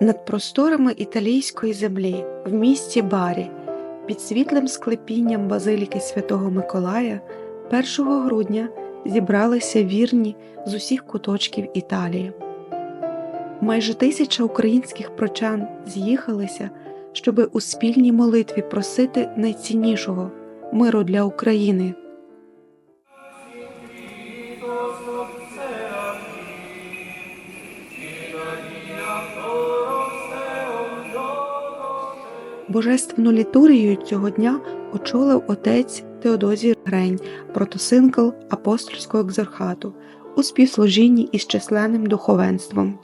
Над просторами італійської землі в місті Барі під світлим склепінням базиліки Святого Миколая 1 грудня зібралися вірні з усіх куточків Італії. Майже тисяча українських прочан з'їхалися, щоби у спільній молитві просити найціннішого миру для України. Божественну літургію цього дня очолив отець Теодозій Грень, протосинкл апостольського екзархату у співслужінні із численним духовенством.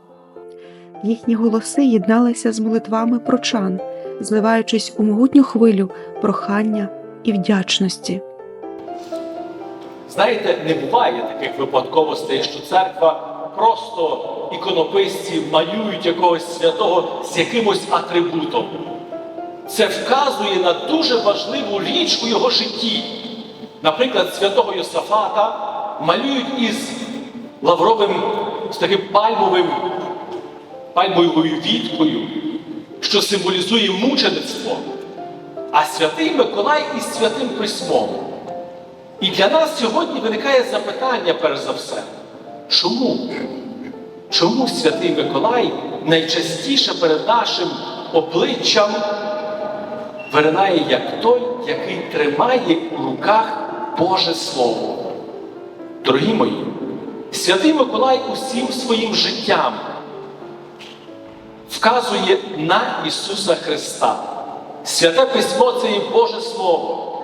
Їхні голоси єдналися з молитвами прочан, зливаючись у могутню хвилю прохання і вдячності. Знаєте, не буває таких випадковостей, що церква просто іконописці малюють якогось святого з якимось атрибутом. Це вказує на дуже важливу річ у його житті. Наприклад, святого Йосафата малюють із лавровим, з таким пальмовим, пальмовою віткою, що символізує мучеництво, а святий Миколай із святим письмом. І для нас сьогодні виникає запитання, перш за все, чому? Чому Святий Миколай найчастіше перед нашим обличчям виринає як той, який тримає у руках Боже Слово? Дорогі мої, Святий Миколай усім своїм життям вказує на Ісуса Христа. Святе Письмо це є Боже Слово.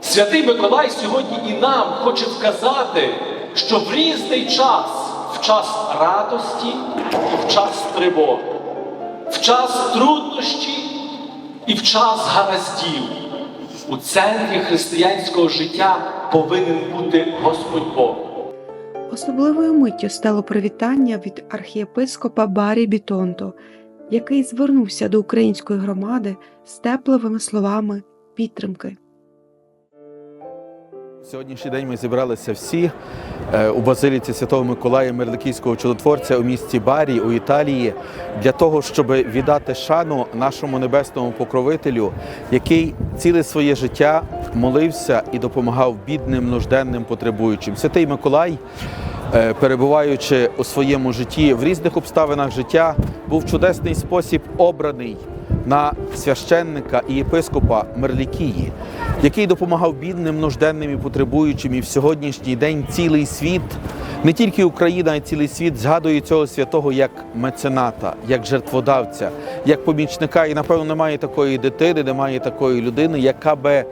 Святий Миколай сьогодні і нам хоче вказати, що в різний час, в час радості в час тривоги, в час труднощі і в час гараздів, у центрі християнського життя повинен бути Господь Бог. Особливою миттю стало привітання від архієпископа Барі Бітонто, який звернувся до української громади з тепловими словами підтримки. Сьогоднішній день ми зібралися всі е, у базиліці Святого Миколая Мерликівського чудотворця у місті Барі у Італії для того, щоб віддати шану нашому небесному покровителю, який ціле своє життя молився і допомагав бідним, нужденним, потребуючим. Святий Миколай, е, перебуваючи у своєму житті в різних обставинах життя, був чудесний спосіб обраний на священника і єпископа Мерлікії, який допомагав бідним, нужденним і потребуючим. І в сьогоднішній день цілий світ, не тільки Україна, а й цілий світ згадує цього святого як мецената, як жертводавця, як помічника. І напевно немає такої дитини, немає такої людини, яка би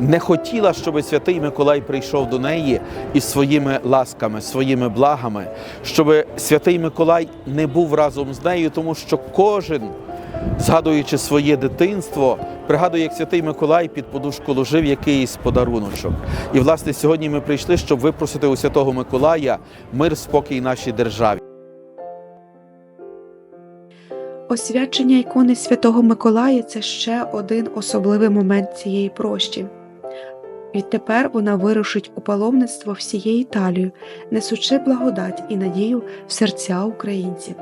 не хотіла, щоб святий Миколай прийшов до неї із своїми ласками, своїми благами, щоб святий Миколай не був разом з нею, тому що кожен згадуючи своє дитинство, пригадує, як святий Миколай під подушку ложив якийсь подаруночок. І, власне, сьогодні ми прийшли, щоб випросити у святого Миколая мир, спокій нашій державі. Освячення ікони Святого Миколая це ще один особливий момент цієї прощі. Відтепер вона вирушить у паломництво всією Італією, несучи благодать і надію в серця українців.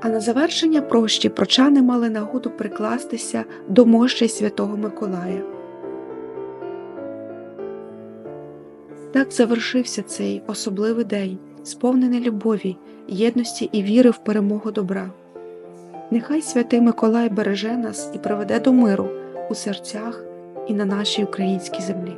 А на завершення прощі прочани мали нагоду прикластися до мощі Святого Миколая. Так завершився цей особливий день, сповнений любові, єдності і віри в перемогу добра. Нехай святий Миколай береже нас і приведе до миру у серцях і на нашій українській землі.